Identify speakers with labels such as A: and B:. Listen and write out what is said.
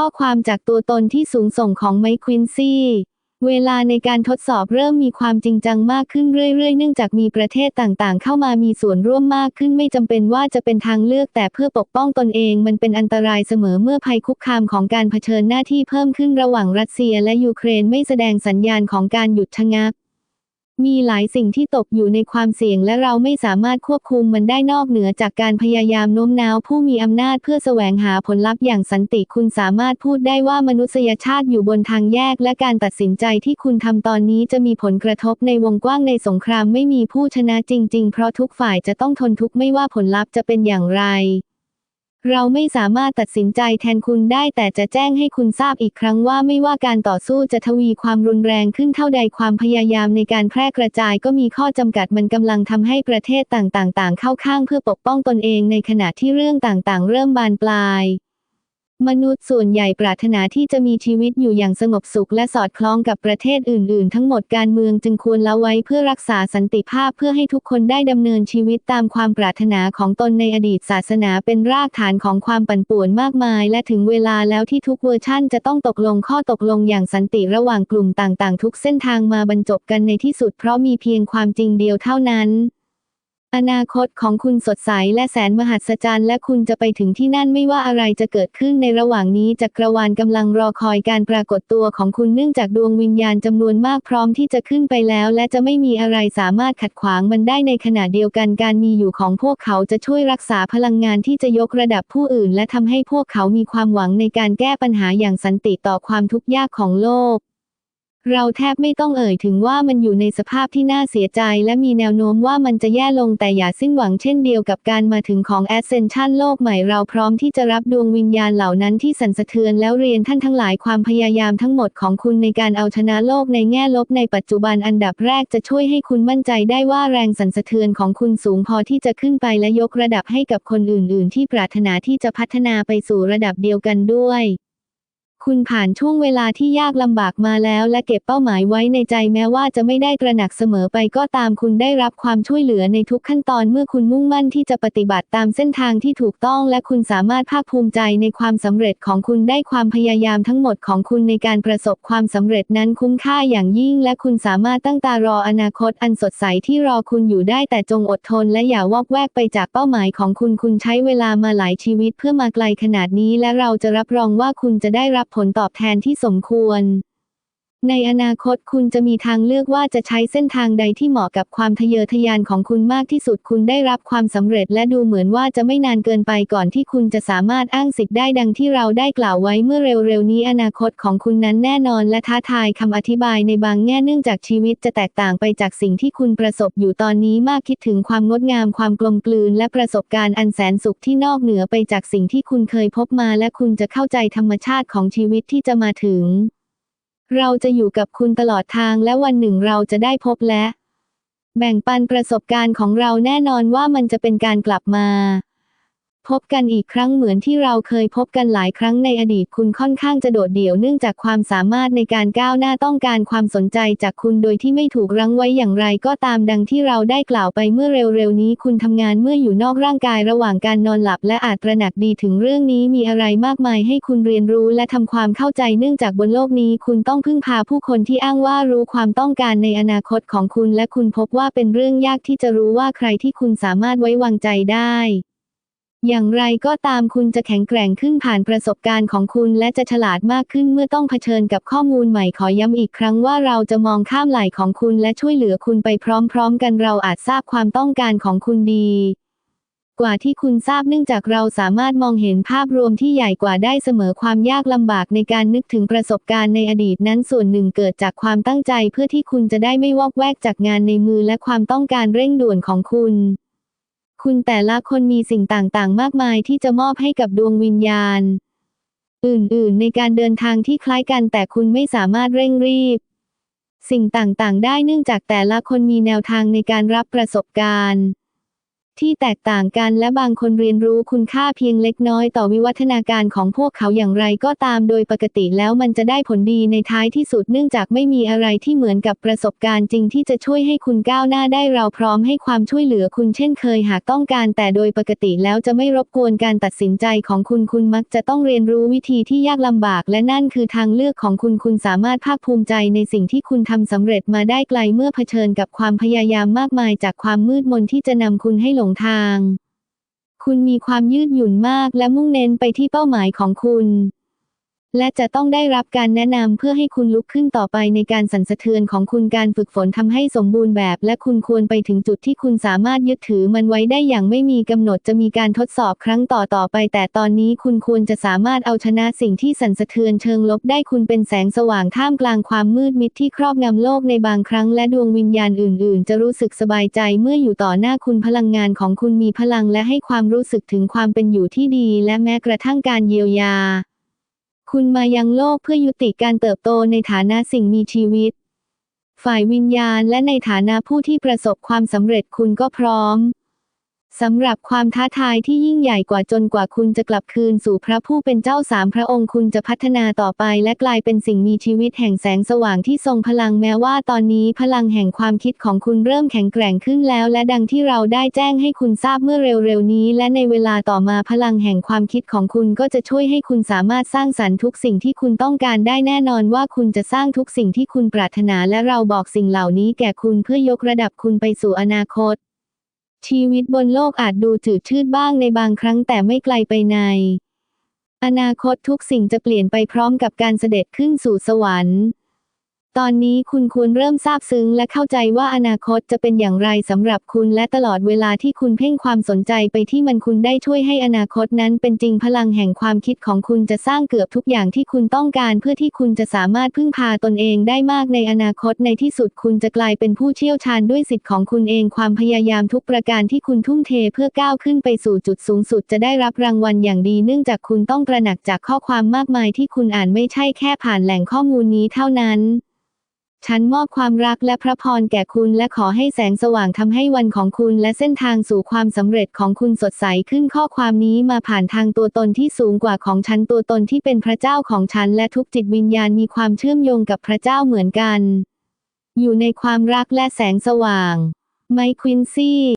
A: ข้อความจากตัวตนที่สูงส่งของไมค์ควินซี่เวลาในการทดสอบเริ่มมีความจริงจังมากขึ้นเรื่อยๆ เนื่องจากมีประเทศต่างๆ เข้ามามีส่วนร่วมมากขึ้นไม่จำเป็นว่าจะเป็นทางเลือกแต่เพื่อปกป้องตนเองมันเป็นอันตรายเสมอเมื่อภัยคุกคามของการเผชิญหน้าที่เพิ่มขึ้นระหว่างรัสเซียและยูเครนไม่แสดงสัญญาณของการหยุดชะงัก มีหลายสิ่งที่ตกอยู่ในความเสี่ยงและเราไม่สามารถควบคุมมันได้นอกเหนือจากการพยายามโน้มน้าวผู้มีอำนาจเพื่อแสวงหาผลลัพธ์อย่างสันติคุณสามารถพูดได้ว่ามนุษยชาติอยู่บนทางแยก และการตัดสินใจที่คุณทำตอนนี้จะมีผลกระทบในวงกว้างในสงครามไม่มีผู้ชนะจริง ๆ เพราะทุกฝ่ายจะต้องทนทุกข์ไม่ว่าผลลัพธ์จะเป็นอย่างไร เราไม่สามารถตัดสินใจแทนคุณได้แต่จะแจ้งให้คุณทราบอีกครั้งว่าไม่ว่าการต่อสู้จะทวีความรุนแรงขึ้นเท่าใดความพยายามในการแพร่กระจายก็มีข้อจำกัดมันกำลังทำให้ประเทศต่างๆ เข้าข้างเพื่อปกป้องตนเองในขณะที่เรื่องต่างๆ เริ่มบานปลาย มนุษย์ส่วนใหญ่ปรารถนาที่จะมีชีวิตอยู่อย่างสงบสุขและสอดคล้องกับประเทศอื่น ๆ ทั้งหมดการเมืองจึงควรละไว้เพื่อรักษาสันติภาพเพื่อให้ทุกคนได้ดำเนินชีวิตตามความปรารถนาของตนในอดีตศาสนาเป็นรากฐานของความปั่นป่วนมากมาย และถึงเวลาแล้วที่ทุกเวอร์ชั่นจะต้องตกลงข้อตกลงอย่างสันติระหว่างกลุ่มต่าง ๆ ทุกเส้นทางมาบรรจบกันในที่สุดเพราะมีเพียงความจริงเดียวเท่านั้น อนาคตของคุณสดใสและแสนมหัศจรรย์และคุณจะไปถึงที่นั่นไม่ว่าอะไรจะเกิดขึ้นในระหว่างนี้จักรวาลกำลังรอคอยการปรากฏตัวของคุณเนื่องจากดวงวิญญาณจำนวนมากพร้อมที่จะขึ้นไปแล้ว และจะไม่มีอะไรสามารถขัดขวางมันได้ในขณะเดียวกันการมีอยู่ของพวกเขาจะช่วยรักษาพลังงานที่จะยกระดับผู้อื่น และทำให้พวกเขามีความหวังในการแก้ปัญหาอย่างสันติต่อความทุกข์ยากของโลก เราแทบไม่ต้องเอ่ยถึงว่ามันอยู่ในสภาพที่น่าเสียใจ และมีแนวโน้มว่ามันจะแย่ลงแต่อย่าสิ้นหวังเช่นเดียวกับการมาถึงของ Ascension โลกใหม่เราพร้อมที่จะรับดวงวิญญาณเหล่านั้นที่สั่นสะเทือนแล้วเรียนท่านทั้งหลายความพยายามทั้งหมดของคุณในการเอาชนะโลกในแง่ลบในปัจจุบันอันดับแรกจะช่วยให้คุณมั่นใจได้ว่าแรงสั่นสะเทือนของคุณสูงพอที่จะขึ้นไปและยกระดับให้กับคนอื่น ๆ ที่ปรารถนาที่จะพัฒนาไปสู่ระดับเดียวกันด้วย คุณผ่านช่วงเวลาที่ยากลำบากมาแล้ว และเก็บเป้าหมายไว้ในใจแม้ว่าจะไม่ได้ตระหนักเสมอไปก็ตามคุณได้รับความช่วยเหลือในทุกขั้นตอนเมื่อคุณมุ่งมั่นที่จะปฏิบัติตามเส้นทางที่ถูกต้อง และคุณสามารถภาคภูมิใจในความสำเร็จของคุณได้ความพยายามทั้งหมดของคุณในการประสบความสำเร็จนั้นคุ้มค่าอย่างยิ่ง และคุณสามารถตั้งตารออนาคตอันสดใสที่รอคุณอยู่ได้แต่จงอดทน และอย่าวอกแวกไปจากเป้าหมายของคุณคุณใช้เวลามาหลายชีวิตเพื่อมาไกลขนาดนี้ และเราจะรับรองว่าคุณจะได้รับผลตอบแทนที่สมควร ในอนาคตคุณจะมีทางเลือกว่าจะใช้เส้นทางใดที่เหมาะกับความทะเยอทะยานของคุณมากที่สุดคุณได้รับความสำเร็จและดูเหมือนว่าจะไม่นานเกินไปก่อนที่คุณจะสามารถอ้างสิทธิ์ได้ดังที่เราได้กล่าวไว้เมื่อเร็วๆนี้อนาคตของคุณนั้นแน่นอนและท้าทายคำอธิบายในบางแง่เนื่องจากชีวิตจะแตกต่างไปจากสิ่งที่คุณประสบอยู่ตอนนี้มากคิดถึงความงดงามความกลมกลืน และประสบการณ์อันแสนสุขที่นอกเหนือไปจากสิ่งที่คุณเคยพบมา และคุณจะเข้าใจธรรมชาติของชีวิตที่จะมาถึง เราจะอยู่กับคุณตลอดทางและวันหนึ่งเราจะได้พบและ แบ่งปันประสบการณ์ของเราแน่นอนว่ามันจะเป็นการกลับมา พบกันอีกครั้งเหมือนที่เราเคยพบกันหลายครั้งในอดีตคุณค่อนข้างจะโดดเดี่ยวเนื่องจากความสามารถในการก้าวหน้าต้องการความสนใจจากคุณโดยที่ไม่ถูกรั้งไว้อย่างไรก็ตามดังที่เราได้กล่าวไปเมื่อเร็วๆนี้ คุณทำงานเมื่ออยู่นอกร่างกายระหว่างการนอนหลับและอาจตระหนักดีถึงเรื่องนี้มีอะไรมากมายให้คุณเรียนรู้และทำความเข้าใจเนื่องจากบนโลกนี้ คุณต้องพึ่งพาผู้คนที่อ้างว่ารู้ความต้องการในอนาคตของคุณ และคุณพบว่าเป็นเรื่องยากที่จะรู้ว่าใครที่คุณสามารถไว้วางใจได้ อย่างไรก็ตามคุณจะแข็งแกร่งขึ้นผ่านประสบการณ์ของคุณและจะฉลาดมากขึ้นเมื่อต้องเผชิญกับข้อมูลใหม่ขอย้ำอีกครั้งว่าเราจะมองข้ามไหล่ของคุณและช่วยเหลือคุณไปพร้อมๆ กันเราอาจทราบความต้องการของคุณดี กว่าที่คุณทราบเนื่องจากเราสามารถมองเห็นภาพรวมที่ใหญ่กว่าได้เสมอความยากลำบากในการนึกถึงประสบการณ์ในอดีตนั้นส่วนหนึ่งเกิดจากความตั้งใจเพื่อที่คุณจะได้ไม่วอกแวกจากงานในมือและความต้องการเร่งด่วนของคุณ คุณแต่ละคนมีสิ่งต่างๆ มากมายที่จะมอบให้กับดวงวิญญาณ อื่นๆ ในการเดินทางที่คล้ายกันแต่คุณไม่สามารถเร่งรีบ สิ่งต่างๆ ได้เนื่องจากแต่ละคนมีแนวทางในการรับประสบการณ์ ที่แตกต่างกันและบางคนเรียนรู้คุณค่าเพียงเล็กน้อยต่อวิวัฒนาการของพวกเขาอย่างไรก็ตามโดยปกติแล้วมันจะได้ผลดีในท้ายที่สุดเนื่องจากไม่มีอะไรที่เหมือนกับประสบการณ์จริงที่จะช่วยให้คุณก้าวหน้าได้เราพร้อมให้ความช่วยเหลือคุณเช่นเคยหากต้องการ แต่โดยปกติแล้วจะไม่รบกวนการตัดสินใจของคุณคุณมักจะต้องเรียนรู้วิธีที่ยากลำบาก และนั่นคือทางเลือกของคุณคุณสามารถภาคภูมิใจในสิ่งที่คุณทำสำเร็จมาได้ไกลเมื่อเผชิญกับความพยายามมากมายจากความมืดมนที่จะนำคุณให้หลงทาง คุณมีความยืดหยุ่นมากและมุ่งเน้นไปที่เป้าหมายของคุณ และจะต้องได้รับการแนะนำเพื่อให้คุณลุกขึ้นต่อไปในการสั่นสะเทือนของคุณการฝึกฝนทำให้สมบูรณ์แบบ และคุณควรไปถึงจุดที่คุณสามารถยึดถือมันไว้ได้อย่างไม่มีกำหนดจะมีการทดสอบครั้งต่อต่อไป แต่ตอนนี้คุณควรจะสามารถเอาชนะสิ่งที่สั่นสะเทือนเชิงลบได้คุณเป็นแสงสว่างท่ามกลางความมืดมิดที่ครอบงำโลกในบางครั้งและดวงวิญญาณอื่น ๆ จะรู้สึกสบายใจเมื่ออยู่ต่อหน้าคุณพลังงานของคุณมีพลังและให้ความรู้สึกถึงความเป็นอยู่ที่ดี และแม้กระทั่งการเยียวยา คุณมายังโลกเพื่อยุติการเติบโตในฐานะสิ่งมีชีวิต ฝ่ายวิญญาณและในฐานะผู้ที่ประสบความสำเร็จคุณก็พร้อม สำหรับความท้าทายที่ยิ่งใหญ่กว่าจนกว่าคุณจะกลับคืนสู่พระผู้เป็นเจ้าสามพระองค์คุณจะพัฒนาต่อไปและกลายเป็นสิ่งมีชีวิตแห่งแสงสว่างที่ทรงพลังแม้ว่าตอนนี้พลังแห่งความคิดของคุณเริ่มแข็งแกร่งขึ้นแล้วและดังที่เราได้แจ้งให้คุณทราบเมื่อเร็วๆนี้ และในเวลาต่อมาพลังแห่งความคิดของคุณก็จะช่วยให้คุณสามารถสร้างสรรค์ทุกสิ่งที่คุณต้องการได้แน่นอนว่าคุณจะสร้างทุกสิ่งที่คุณปรารถนาและเราบอกสิ่งเหล่านี้แก่คุณเพื่อยกระดับคุณไปสู่อนาคต ชีวิตบนโลกอาจดูจืดชืดบ้างในบางครั้งแต่ไม่ไกลไปใน อนาคตทุกสิ่งจะเปลี่ยนไปพร้อมกับการเสด็จขึ้นสู่สวรรค์ ตอนนี้คุณควรเริ่มซาบซึ้งและเข้าใจว่าอนาคตจะเป็นอย่างไรสำหรับคุณและตลอดเวลาที่คุณเพ่งความสนใจไปที่มันคุณได้ช่วยให้อนาคตนั้นเป็นจริงพลังแห่งความคิดของคุณจะสร้างเกือบทุกอย่างที่คุณต้องการ เพื่อที่คุณจะสามารถพึ่งพาตนเองได้มากในอนาคตในที่สุดคุณจะกลายเป็นผู้เชี่ยวชาญด้วยสิทธิ์ของคุณเองความพยายามทุกประการที่คุณทุ่มเทเพื่อก้าวขึ้นไปสู่จุดสูงสุดจะได้รับรางวัลอย่างดี เนื่องจากคุณต้องตระหนักจากข้อความมากมายที่คุณอ่านไม่ใช่แค่ผ่านแหล่งข้อมูลนี้เท่านั้น ฉันมอบความรักและพระพรแก่คุณและขอให้แสงสว่างทำให้วันของคุณและเส้นทางสู่ความสำเร็จของคุณสดใสขึ้นข้อความนี้มาผ่านทางตัวตนที่สูงกว่าของฉันตัวตนที่เป็นพระเจ้าของฉันและทุกจิตวิญญาณมีความเชื่อมโยงกับพระเจ้าเหมือนกัน อยู่ในความรักและแสงสว่าง ไมค์ควินซี่